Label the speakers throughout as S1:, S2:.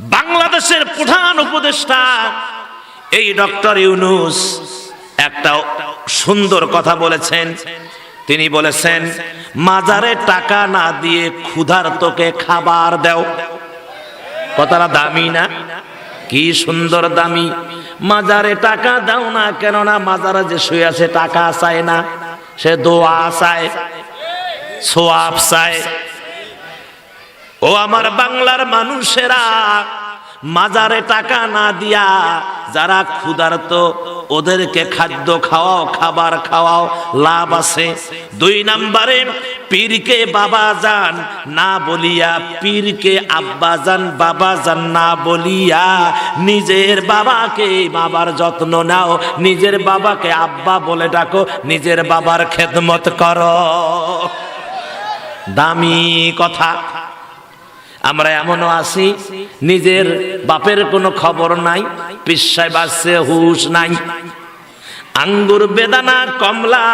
S1: বাংলাদেশের প্রধান উপদেষ্টা, এই ডক্টর ইউনুস একটা সুন্দর কথা বলেছেন। তিনি বলেছেন, মাজারে টাকা না দিয়ে ক্ষুধার তোকে খাবার দাও। কথাটা দামি না? কি সুন্দর দামি। মাজারে টাকা দাও না, কেননা মাজারে যে শুয়ে আছে টাকা চায় না, সে দোয়া চায়, সোয়াব চায়। ও আমার বাংলার মানুষেরা, মাজারে টাকা না দিয়া যারা ক্ষুধার্ত, ওদেরকে খাদ্য খাওয়াও, খাবার খাওয়াও, লাভ আছে। দুই নাম্বারে, পীরকে বাবা যান না বলিয়া, পীরকে আব্বা যান, বাবা যান না বলিয়া, নিজের বাবাকে বাবার যত্ন নাও, নিজের বাবাকে আব্বা বলে ডাকো, নিজের বাবার খেদমত করো। দামি কথা। আমরা এমনও আছি, নিজের বাপের কোনো খবর নাই, পিসায় বাসছে হুশ নাই। আঙ্গুর, বেদানা, কমলা,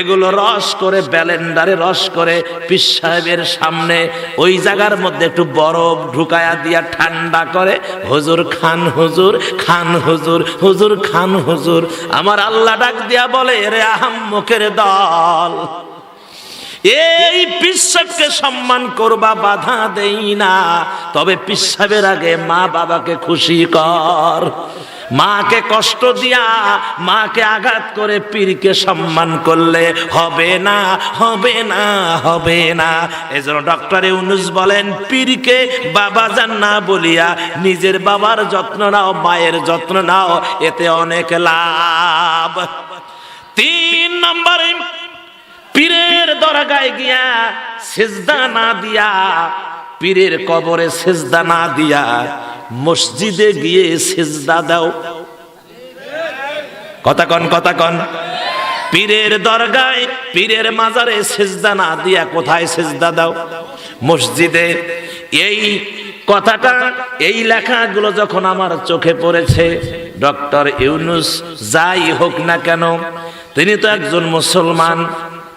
S1: এগুলো রস করে, ব্যালেন্ডারে রস করে পিস সাহেবের সামনে ওই জায়গার মধ্যে একটু বরফ ঢুকায়া দিয়া ঠান্ডা করে, হুজুর, খান হুজুর খান, হুজুর হুজুর, খান, হুজুর। আমার আল্লাহ ডাক দিয়া বলে, রে আহাম্মকের দল, এই পিসাবকে সম্মান করবা, বাধা দেই না। তবে পিসাবের আগে মা বাবাকে খুশি কর। মাকে কষ্ট দিয়া, মাকে আঘাত করে পীরকে সম্মান করলে হবে না হবে না হবে না। এজন্য ডক্টর ইউনুস বলেন, পীরকে বাবা যান না বলিয়া নিজের বাবার যত্ন নাও, মায়ের যত্ন নাও, এতে অনেক লাভ। তিন নম্বরে পীরের দরগায় গিয়া সেজদা না দিয়া, পীরের কবরে সেজদা না দিয়া মসজিদে গিয়ে সেজদা দাও। কথা কন কথা কন। পীরের দরগায়, পীরের মাজারে সেজদা না দিয়া কোথায় সেজদা দাও? মসজিদে। এই কথাটা, এই লেখাগুলো যখন আমার চোখে পড়েছে, ডক্টর ইউনুস যাই হোক না কেন, তিনি তো একজন মুসলমান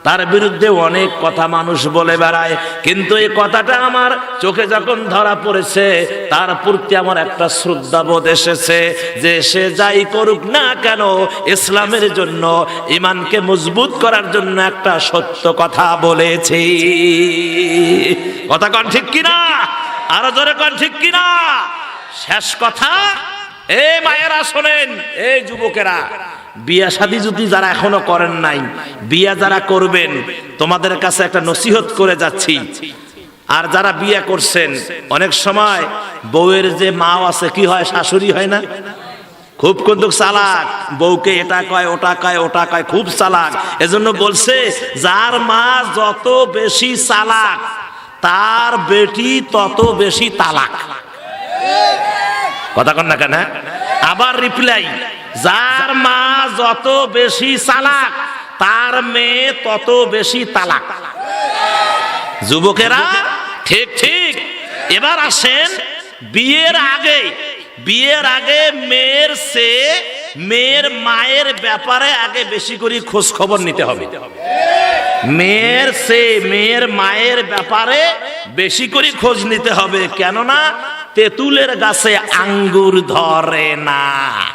S1: তার বিরুদ্ধে অনেক কথা মানুষ বলে বেড়ায়, কিন্তু এই কথাটা আমার চোখে যখন ধরা পড়েছে, তার প্রতি আমার একটা শ্রদ্ধাবোধ এসেছে যে সে যাই করুক না কেন, ইসলামের জন্য ইমানকে মজবুত করার জন্য একটা সত্য কথা বলেছি। কথা কন ঠিক কিনা? আরও জোরে কন ঠিক কিনা? শেষ কথা? এ মায়েরা শোনেন এই যুবকেরা। বিয়া শাদি যদি যারা এখনও করেন নাই, বিয়া যারা করবেন, তোমাদের কাছে একটা নসিহত করে যাচ্ছি। আর যারা বিয়ে করছেন, অনেক সময় বউয়ের যে মা আছে, কি হয়, শাশুড়ি হয় না? খুব কিন্তু চালাক। বউকে এটা কয়, ওটা কয় ওটা কয়, খুব চালাক। এজন্য বলছে, যার মা যত বেশি চালাক, তার বেটি তত বেশি তালাক। কথা কন না কেন হ্যাঁ? আবার রিপ্লাই যার মা যত বেশি চালাক, তার মেয়ে তত বেশি তালাক। যুবকেরা, ঠিক ঠিক। এবার আসেন বিয়ের আগে। বিয়ের আগে মেয়ের সে মেয়ের মায়ের ব্যাপারে আগে বেশি করে খোঁজ খবর নিতে হবে। মেয়ের সে মেয়ের মায়ের ব্যাপারে বেশি করে খোঁজ নিতে হবে। কেননা তেঁতুলের গাছে আঙ্গুর ধরে না।